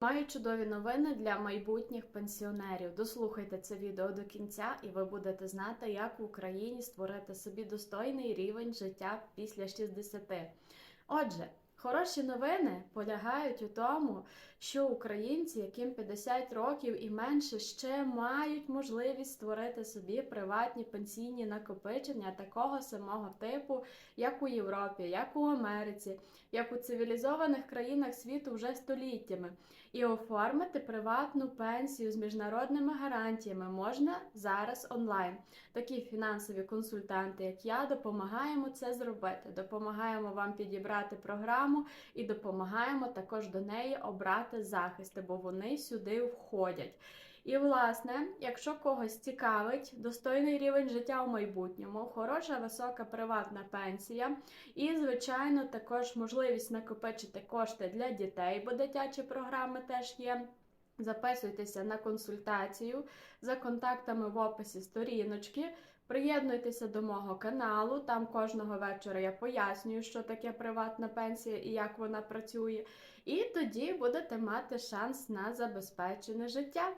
Маю чудові новини для майбутніх пенсіонерів. Дослухайте це відео до кінця, і ви будете знати, як в Україні створити собі достойний рівень життя після 60. Отже, хороші новини полягають у тому, що українці, яким 50 років і менше, ще мають можливість створити собі приватні пенсійні накопичення такого самого типу, як у Європі, як у Америці, як у цивілізованих країнах світу вже століттями. І оформити приватну пенсію з міжнародними гарантіями можна зараз онлайн. Такі фінансові консультанти, як я, допомагаємо це зробити. Допомагаємо вам підібрати програму і допомагаємо також до неї обрати захисти, бо вони сюди входять. І, власне, якщо когось цікавить достойний рівень життя у майбутньому, хороша висока приватна пенсія, і, звичайно, також можливість накопичити кошти для дітей, бо дитячі програми теж є. Записуйтеся на консультацію за контактами в описі сторіночки. Приєднуйтеся до мого каналу. Там кожного вечора я пояснюю, що таке приватна пенсія і як вона працює. І тоді будете мати шанс на забезпечене життя.